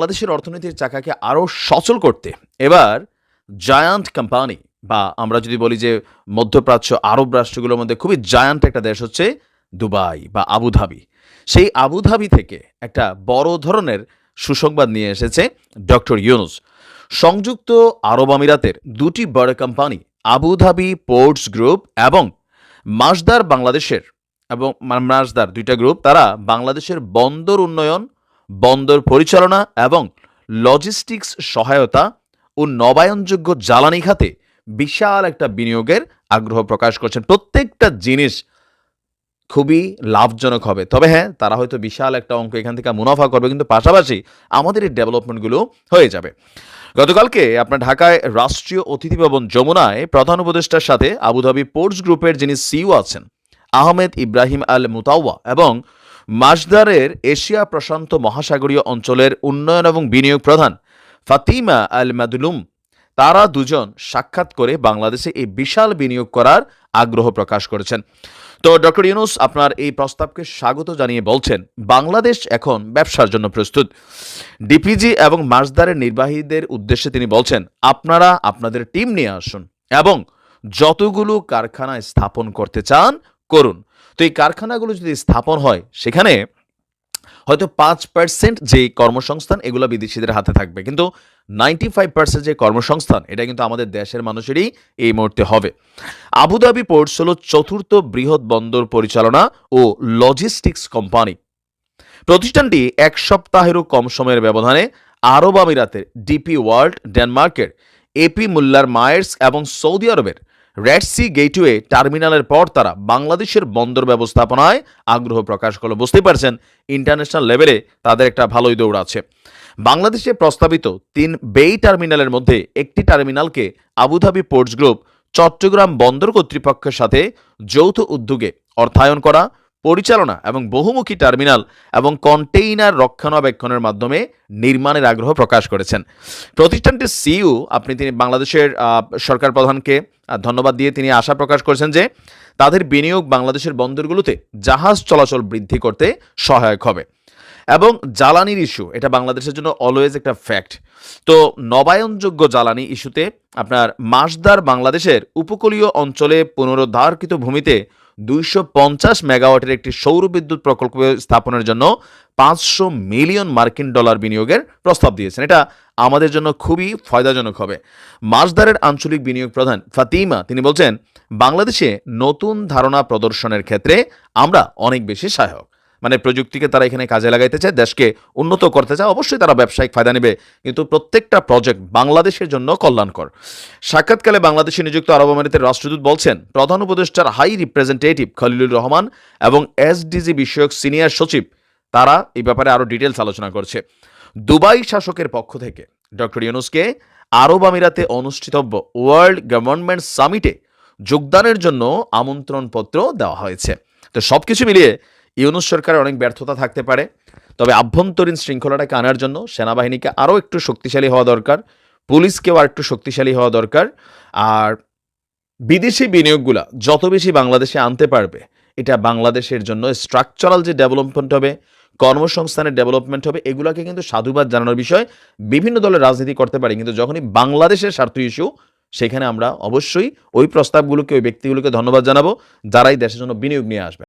বাংলাদেশের অর্থনীতির চাকাকে আরও সচল করতে। এবার জায়ান্ট কোম্পানি বা আমরা যদি বলি যে মধ্যপ্রাচ্য আরব রাষ্ট্রগুলোর মধ্যে খুবই জায়ান্ট একটা দেশ হচ্ছে দুবাই বা আবুধাবি। সেই আবুধাবি থেকে একটা বড় ধরনের সুসংবাদ নিয়ে এসেছে ডক্টর ইউনুস। সংযুক্ত আরব আমিরাতের দুটি বড় কোম্পানি, আবুধাবি পোর্টস গ্রুপ এবং মাসদার বাংলাদেশের এবং মাসদার দুইটা গ্রুপ, তারা বাংলাদেশের বন্দর উন্নয়ন বন্দর পরিচালনা এবং লজিস্টিক্স সহায়তা ও নবায়নযোগ্য জ্বালানি খাতে বিশাল একটা বিনিয়োগের আগ্রহ প্রকাশ করছেন। প্রত্যেকটা জিনিস খুবই লাভজনক হবে। তবে হ্যাঁ তারা হয়তো বিশাল একটা অঙ্ক এখান থেকে মুনাফা করবে, কিন্তু পাশাপাশি আমাদের এই ডেভেলপমেন্টগুলো হয়ে যাবে। গতকালকে আপনার ঢাকায় রাষ্ট্রীয় অতিথি ভবন যমুনায় প্রধান উপদেষ্টার সাথে আবুধাবি পোর্টস গ্রুপের যিনি সিইও আছেন, আহমেদ ইব্রাহিম আল মুতাওয়া এবং মাসদারের এশিয়া প্রশান্ত মহাসাগরীয় অঞ্চলের উন্নয়ন এবং বিনিয়োগ প্রধান ফাতিমা আল মাদুলুম তারা দুজন সাক্ষাৎ করে বাংলাদেশে এই বিশাল বিনিয়োগ করার আগ্রহ প্রকাশ করেছেন। তো ডক্টর ইউনুস, আপনার এই প্রস্তাবকে স্বাগত জানিয়ে বলছেন, বাংলাদেশ এখন ব্যবসার জন্য প্রস্তুত। ডিপিজি এবং মাসদারের নির্বাহীদের উদ্দেশ্যে তিনি বলছেন, আপনারা আপনাদের টিম নিয়ে আসুন এবং যতগুলো কারখানা স্থাপন করতে চান করুন। তো এই কারখানাগুলো যদি স্থাপন হয়, সেখানে হয়তো পাঁচ পার্সেন্ট যে কর্মসংস্থান, এগুলো বিদেশিদের হাতে থাকবে। কিন্তু নাইনটি ফাইভ পার্সেন্ট যে কর্মসংস্থান, এটা কিন্তু আমাদের দেশের মানুষেরই এই মুহূর্তে হবে। আবুধাবি পোর্টস হল চতুর্থ বৃহৎ বন্দর পরিচালনা ও লজিস্টিক্স কোম্পানি প্রতিষ্ঠানটি এক সপ্তাহেরও কম সময়ের ব্যবধানে আরব আমিরাতের ডিপি ওয়ার্ল্ড ডেনমার্কের এপি মুল্লার মায়ার্স এবং সৌদি আরবের রেড সি গেটওয়ে টার্মিনালের পর তারা বাংলাদেশের বন্দর ব্যবস্থাপনায় আগ্রহ প্রকাশ করল। বুঝতেই পারছেন ইন্টারন্যাশনাল লেভেলে তাদের একটা ভালোই দৌড় আছে। বাংলাদেশে প্রস্তাবিত তিন বেই টার্মিনালের মধ্যে একটি টার্মিনালকে Abu Dhabi Ports Group Chattogram বন্দর কর্তৃপক্ষের সাথে যৌথ উদ্যোগে অর্থায়ন করা পরিচালনা এবং বহুমুখী টার্মিনাল এবং কন্টেইনার রক্ষণাবেক্ষণের মাধ্যমে নির্মাণের আগ্রহ প্রকাশ করেছেন। প্রতিষ্ঠানটির সিইও আপনি তিনি বাংলাদেশের সরকার প্রধানকে ধন্যবাদ দিয়ে তিনি আশা প্রকাশ করেছেন যে তাদের বিনিয়োগ বাংলাদেশের বন্দরগুলোতে জাহাজ চলাচল বৃদ্ধি করতে সহায়ক হবে। এবং জ্বালানির ইস্যু, এটা বাংলাদেশের জন্য অলওয়েজ একটা ফ্যাক্ট তো নবায়নযোগ্য জ্বালানি ইস্যুতে আপনার মাসদার বাংলাদেশের উপকূলীয় অঞ্চলে পুনরুদ্ধারকৃত ভূমিতে দুইশো পঞ্চাশ মেগাওয়াটের একটি সৌর বিদ্যুৎ প্রকল্প স্থাপনের জন্য পাঁচশো মিলিয়ন মার্কিন ডলার বিনিয়োগের প্রস্তাব দিয়েছেন। এটা আমাদের জন্য খুবই ফয়দাজনক হবে। মাসদারের আঞ্চলিক বিনিয়োগ প্রধান ফাতিমা, তিনি বলছেন, বাংলাদেশে নতুন ধারণা প্রদর্শনের ক্ষেত্রে আমরা অনেক বেশি সহায়ক। মানে প্রযুক্তিকে তারা এখানে কাজে লাগাইতে চায়, দেশকে উন্নত করতে চায়, অবশ্যই তারা ব্যবসায়িক ফায়দা নেবে। কিন্তু প্রত্যেকটা প্রজেক্ট বাংলাদেশের জন্য কল্যাণকর। সাক্ষাৎকালে বাংলাদেশে নিযুক্ত আরব আমিরাতের রাষ্ট্রদূত বলছেন, প্রধান উপদেষ্টার হাই রিপ্রেজেন্টেটিভ খলিলুর রহমান এবং এসডিজি বিষয়ক সিনিয়র সচিব, তারা এই ব্যাপারে আরও ডিটেলস আলোচনা করছে। দুবাই শাসকের পক্ষ থেকে ডক্টর ইউনুসকে আরব আমিরাতে অনুষ্ঠিতব্য ওয়ার্ল্ড গভর্নমেন্ট সামিটে যোগদানের জন্য আমন্ত্রণপত্র দেওয়া হয়েছে। তো সব কিছু মিলিয়ে ইউনুস সরকারের অনেক ব্যর্থতা থাকতে পারে, তবে আভ্যন্তরীণ শৃঙ্খলাটাকে আনার জন্য সেনাবাহিনীকে আরও একটু শক্তিশালী হওয়া দরকার, পুলিশকেও আর একটু শক্তিশালী হওয়া দরকার, আর বিদেশি বিনিয়োগগুলা যত বেশি বাংলাদেশে আনতে পারবে, এটা বাংলাদেশের জন্য স্ট্রাকচারাল যে ডেভেলপমেন্ট হবে, কর্মসংস্থানের ডেভেলপমেন্ট হবে, এগুলোকে কিন্তু সাধুবাদ জানানোর বিষয়। বিভিন্ন দলের রাজনীতি করতে পারে, কিন্তু যখনই বাংলাদেশের স্বার্থ ইস্যু সেখানে আমরা অবশ্যই ওই প্রস্তাবগুলোকে, ওই ব্যক্তিগুলোকে ধন্যবাদ জানাব, যারাই দেশের জন্য বিনিয়োগ নিয়ে আসবে।